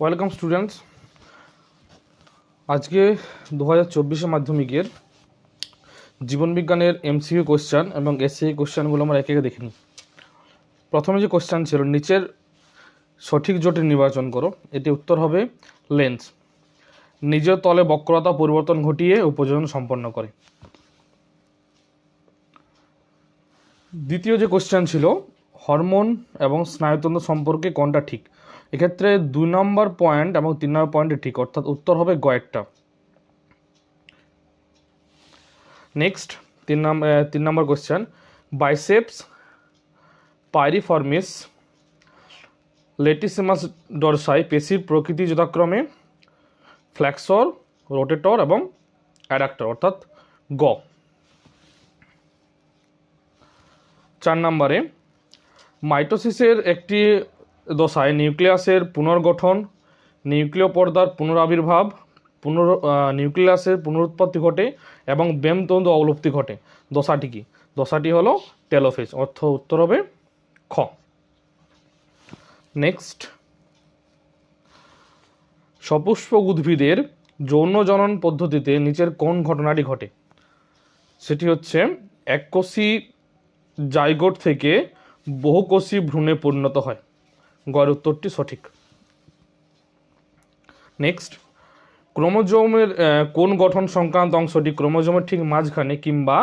Welcome students. আজকে দু হাজার চব্বিশে মাধ্যমিকের জীবনবিজ্ঞানের এমসিকিউ কোশ্চেন এবং এসসি কোশ্চেনগুলো আমরা একে একে দেখে নিই। প্রথমে যে কোশ্চেন ছিল, নিচের সঠিক জোটে নির্বাচন করো। এটি উত্তর হবে লেন্স। নিজের তলে বক্রতা পরিবর্তন ঘটিয়ে উপযোজন সম্পন্ন করে। দ্বিতীয় যে কোশ্চেন ছিল, হরমোন এবং স্নায়ুতন্ত্র সম্পর্কে কোনটা ঠিক? এক্ষেত্রে দুই নম্বর পয়েন্ট এবং তিন নম্বর পয়েন্টে ঠিক, অর্থাৎ উত্তর হবে গয়েরটা। নেক্সট তিন নম্বর তিন নম্বর question biceps piriformis latissimus dorsi পেশির প্রকৃতি যথাক্রমে ফ্ল্যাক্সর রোটেটর এবং অ্যাডাক্টর অর্থাৎ গ। চার নম্বরে মাইটোসিসের একটি দশায় নিউক্লিয়াসের পুনর্গঠন, নিউক্লিয় পর্দার পুনরাবির্ভাব, পুনর নিউক্লিয়াসের পুনরুৎপত্তি ঘটে এবং ব্যামতন্তু অবলুপ্তি ঘটে। দশাটি কি? দশাটি হলো টেলোফেজ, অর্থ উত্তর হবে খ। নেক্সট। সপুষ্পক উদ্ভিদের যৌন জনন পদ্ধতিতে নিচের কোন ঘটনাটি ঘটে? সেটি হচ্ছে এককোষী জাইগোট থেকে বহুকোষী ভ্রূণে পরিণত হয়। গয়ের উত্তরটি সঠিক। নেক্সট, ক্রোমোজোমের কোন গঠন সংক্রান্ত অংশটি ক্রোমোজোমের ঠিক মাঝখানে কিংবা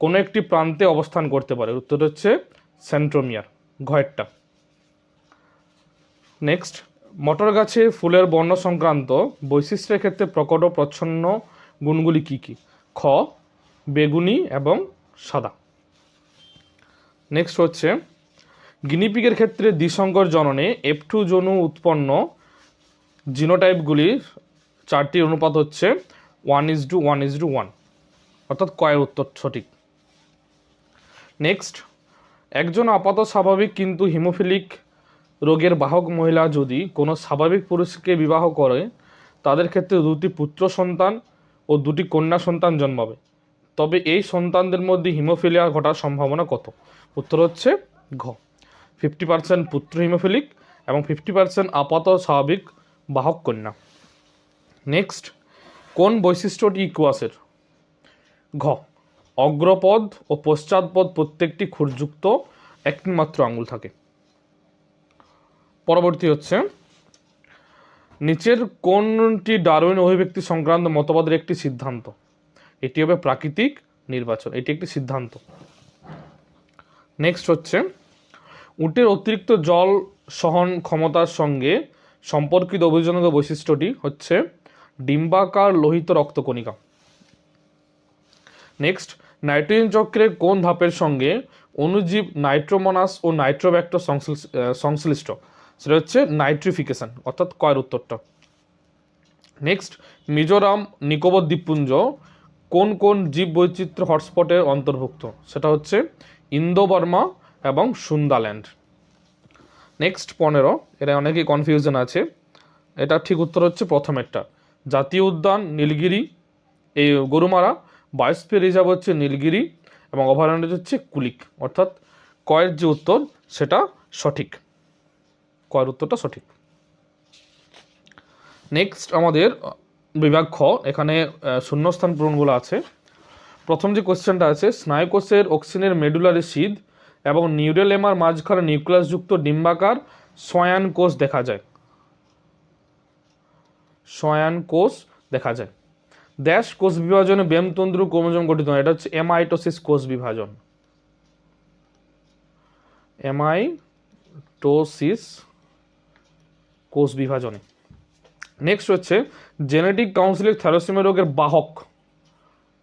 কোনো একটি প্রান্তে অবস্থান করতে পারে? উত্তর হচ্ছে সেন্ট্রোমিয়ার, ঘয়েরটা। নেক্সট, মটর গাছে ফুলের বর্ণ সংক্রান্ত বৈশিষ্ট্যের ক্ষেত্রে প্রকট ও প্রচ্ছন্ন গুণগুলি কি কি? খ, বেগুনি এবং সাদা। নেক্সট হচ্ছে গিনিপিগের ক্ষেত্রে দ্বিসংকর জননে এফ টু জনু উৎপন্ন জিনোটাইপগুলির চারটি অনুপাত হচ্ছে one is to one is to one অর্থাৎ কয়ের উত্তর সঠিক। নেক্সট একজন আপাত স্বাভাবিক কিন্তু হিমোফিলিক রোগের বাহক মহিলা যদি কোনো স্বাভাবিক পুরুষকে বিবাহ করে, তাদের ক্ষেত্রে দুটি পুত্র সন্তান ও দুটি কন্যা সন্তান জন্মাবে। তবে এই সন্তানদের মধ্যে হিমোফিলিয়া ঘটার সম্ভাবনা কত? উত্তর হচ্ছে ঘ। ফিফটি পার্সেন্ট পুত্র হিমোফিলিক এবং ফিফটি পার্সেন্ট আপাত স্বাভাবিক বাহক কন্যা। নেক্সট, কোন বৈশিষ্ট্যটি ইকুয়াসের? ঘ, অগ্রপদ ও পশ্চাৎপদ প্রত্যেকটি খুরযুক্ত একটি মাত্র আঙুল থাকে। পরবর্তী হচ্ছে, নিচের কোনটি ডারউইন অভিব্যক্তি সংক্রান্ত মতবাদের একটি সিদ্ধান্ত? এটি হবে প্রাকৃতিক নির্বাচন, এটি একটি সিদ্ধান্ত। নেক্সট হচ্ছে উটের অতিরিক্ত জল সহন ক্ষমতার সঙ্গে সম্পর্কিত অভিযোজনক বৈশিষ্ট্যটি হচ্ছে ডিম্বাকার লোহিত রক্তকণিকা। নেক্সট নাইট্রোজেন চক্রের কোন ধাপের সঙ্গে অণুজীব নাইট্রোমোনাস ও নাইট্রোব্যাক্টর সংশ্লিষ্ট সেটা হচ্ছে নাইট্রিফিকেশন, অর্থাৎ কয়ের উত্তরটা। নেক্সট মিজোরাম নিকোবর দ্বীপপুঞ্জ কোন কোন জীব বৈচিত্র্য হটস্পটের অন্তর্ভুক্ত? সেটা হচ্ছে ইন্দো বর্মা এবং সুন্দাল্যান্ড। নেক্সট পনেরো এটা অনেকেই কনফিউশন আছে। এটা ঠিক উত্তর হচ্ছে প্রথমেরটা। জাতীয় উদ্যান, নীলগিরি, এই গরুমারা। বায়োস্ফিয়ার রিজার্ভ হচ্ছে নীলগিরি এবং অভয়ারণ্য হচ্ছে কুলিক। অর্থাৎ কয়ের যে উত্তর, সেটা সঠিক। কয়ের উত্তরটা সঠিক। নেক্সট আমাদের বিভাগ খ। এখানে শূন্যস্থান পূরণগুলো আছে। প্রথম যে কোশ্চেনটা আছে, স্নায়ুকোষের অক্সিনের মেডুলারি সিদ এবং নিউরেলেমার মাঝখানে নিউক্লিয়াসযুক্ত ডিম্বাকার সয়ান কোষ দেখা যায়। সয়ান কোষ দেখা যায়। ড্যাশ কোষ বিভাজনে ব্যামতন্ত্র ক্রোমোজোম গঠিত হয়। এটা হচ্ছে এমাইটোসিস কোষ বিভাজন। এমাইটোসিস কোষ বিভাজনে। নেক্সট হচ্ছে জেনেটিক কাউন্সিলিং থ্যালোসিমিয়া রোগের বাহক।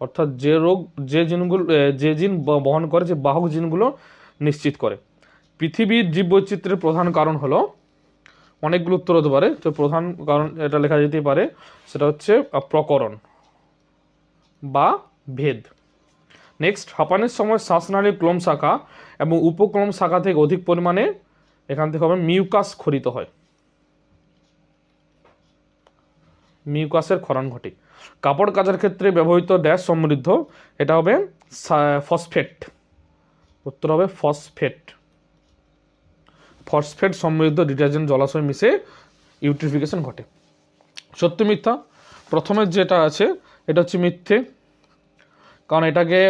অর্থাৎ যে রোগ, যে জিনগুলো যে জিন বহন করে, যে বাহক জিনগুলো নিশ্চিত করে। পৃথিবীর জীববৈচিত্র্যের প্রধান কারণ হলো, অনেকগুলো উত্তর হতে পারে, তো প্রধান কারণ এটা লেখা যেতেই পারে, সেটা হচ্ছে প্রকরণ বা ভেদ। নেক্সট হাঁপানির সময় শ্বাসনালীর ক্লোম শাখা এবং উপক্লোম শাখা থেকে অধিক পরিমাণে এখান থেকে হবে মিউকাস খরিত হয়। মিউকাসের ক্ষরণ ঘটে। কাপড় কাচার ক্ষেত্রে ব্যবহৃত ড্যাশ সমৃদ্ধ, এটা হবে ফসফেট। উত্তর হবে ফসফেট। ফসফেট সমৃদ্ধ ডিটারজেন্ট জলাশয় মিশে ইউট্রিফিকেশন ঘটে। সত্য মিথ্যা? প্রথমের যেটা আছে, এটা হচ্ছে মিথ্যে। কারণ এটাকে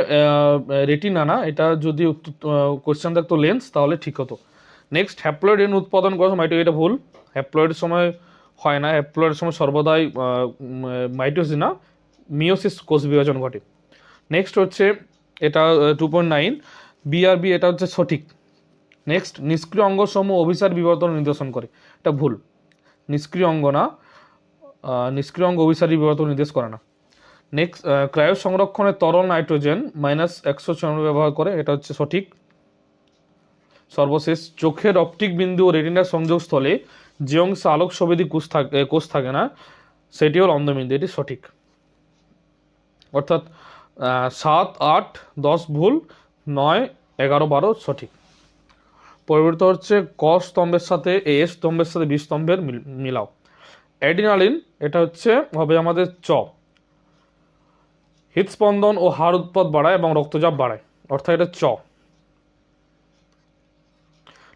রেটিনা না, এটা যদি কোশ্চেন থাকতো লেন্স তাহলে ঠিক হতো। নেক্সট হ্যাপ্লয়েড ইন উৎপাদন করা মাইটো এটা ভুল? হ্যাপ্লয়েডের সময় হয় না। হ্যাপ্লয়েডের সময় সর্বদাই মাইটোসিস না মিওসিস কোষ বিভাজন ঘটে। নেক্সট হচ্ছে, এটা টু পয়েন্ট নাইন বিআরবি এটা হচ্ছে সঠিক। নেক্সট নিষ্ক্রিয় অঙ্গ সমূহ অভিসার বিবর্তন নির্দেশন করে। এটা ভুল। নিষ্ক্রিয় অঙ্গ না নিষ্ক্রিয় অঙ্গ অভিসারী বিবর্তন নির্দেশ করে না। নেক্সট ক্রায়ো সংরক্ষণে তরল নাইট্রোজেন মাইনাস একশো চুরানব্বই ব্যবহার করে, এটা হচ্ছে সঠিক। সর্বশেষ, চোখের অপটিক বিন্দু ও রেটিনার সংযোগস্থলে যে অংশে আলোক সবেদী কোষ থাকে কোষ থাকে না, সেটি হল অন্ধবিন্দু, এটি সঠিক। অর্থাৎ সাত, আট, দশ ভুল নয়, এগারো, বারো, সঠিক। পরিবর্তিত হচ্ছে ক স্তম্ভের সাথে এ স্তম্ভের সাথে বি স্তম্ভের মিল- মিলাও। অ্যাডিনালিন এটা হচ্ছে, হবে আমাদের চ। হৃদস্পন্দন ও হাড় উৎপাদ বাড়ায় এবং রক্তচাপ বাড়ায়, অর্থাৎ এটা চ।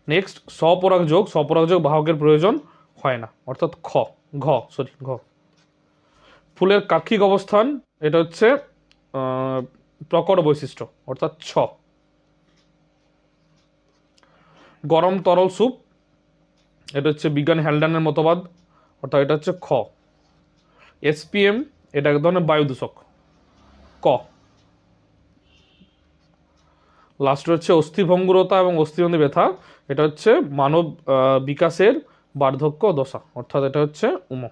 নেক্সট স্বপরাগযোগ স্বপরাগযোগ বাহকের প্রয়োজন হয় না, অর্থাৎ খ, ঘ, সরি, ঘ। ফুলের কাক্ষিক অবস্থান, এটা হচ্ছে প্রকট বৈশিষ্ট্য, অর্থাৎ ছ। গরম তরল স্যুপ। এটা হচ্ছে বিজ্ঞানী হ্যালডানের মতবাদ, অর্থাৎ এটা হচ্ছে খ। এসপিএম এটা এক ধরনের বায়ু দূষক ক লাস্ট হচ্ছে অস্থিভঙ্গুরতা এবং অস্থিবন্ধী ব্যথা। এটা হচ্ছে মানব বিকাশের বার্ধক্য দশা, অর্থাৎ এটা হচ্ছে উম।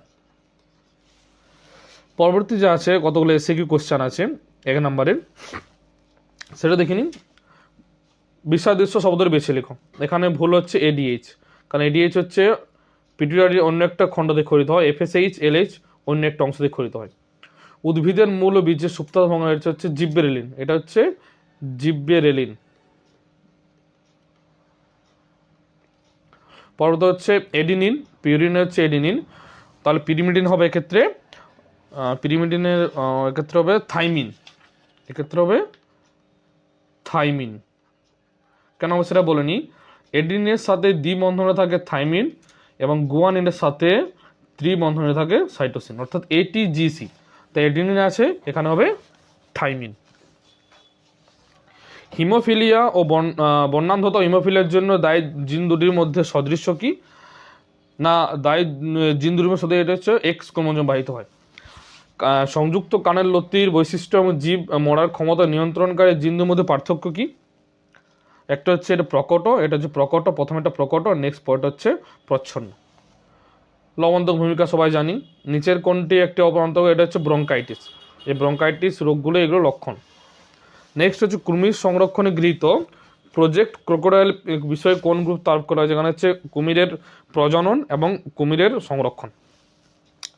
পরবর্তী যা আছে, কতগুলো এসে কি কোশ্চেন আছে, এক নম্বরের। সেটা দেখে নিন। বিষাদৃশ্য শব্দের বেছে লেখো। এখানে ভুল হচ্ছে এডিএইচ কারণ এডিএইচ হচ্ছে পিটুইটারির অন্য একটা খণ্ড দিয়ে খরিত হয় এফএসএইচ এলএইচ অন্য একটা অংশ দিয়ে খরিত হয়। উদ্ভিদের মূল ও বীজের সুপ্ত ভঙ্গন এটা হচ্ছে জিব্বেরেলিন। এটা হচ্ছে জিব্বেরেলিন। পরবর্তী হচ্ছে এডিনিন। পিউরিন হচ্ছে এডিনিন। তাহলে পিরিমিডিন হবে এক্ষেত্রে পিরিমিডিনের এক্ষেত্রে হবে থাইমিন। এক্ষেত্রে হবে থাইমিন। কেন আমি সেটা বলে নিই এডিনের সাথে দ্বি বন্ধনে থাকে থাইমিন এবং গুয়ানিনের সাথে ত্রি বন্ধনে থাকে সাইটোসিন অর্থাৎ এটি এটিজিসি তাই এডিনিন আছে এখানে হবে থাইমিন। হিমোফিলিয়া ও আহ, হিমোফিলিয়ার জন্য দায়ী জিন দুটির মধ্যে সদৃশ্য কি? না দায়ী জিন দুটির সদৃশ্য এটা হচ্ছে এক্স ক্রোমোজোম বাহিত হয়। সংযুক্ত কানের লতির বৈশিষ্ট্য এবং জীব মরার ক্ষমতা নিয়ন্ত্রণকারী জিনদের মধ্যে পার্থক্য কি? একটা হচ্ছে এটা প্রকট, এটা হচ্ছে প্রকট, প্রথমে একটা প্রকট নেক্সট পয়েন্ট হচ্ছে প্রচ্ছন্ন। লবন্তক ভূমিকা সবাই জানি। নিচের কোনটি একটি অপরান্তক, এটা হচ্ছে ব্রঙ্কাইটিস। এই ব্রঙ্কাইটিস রোগগুলো, এগুলো লক্ষণ। নেক্সট হচ্ছে কুমির সংরক্ষণে গৃহীত। প্রজেক্ট ক্রোকোডাইল বিষয়ে কোন গ্রুপ তারপ করা হয়? যেখানে হচ্ছে কুমিরের প্রজনন এবং কুমিরের সংরক্ষণ।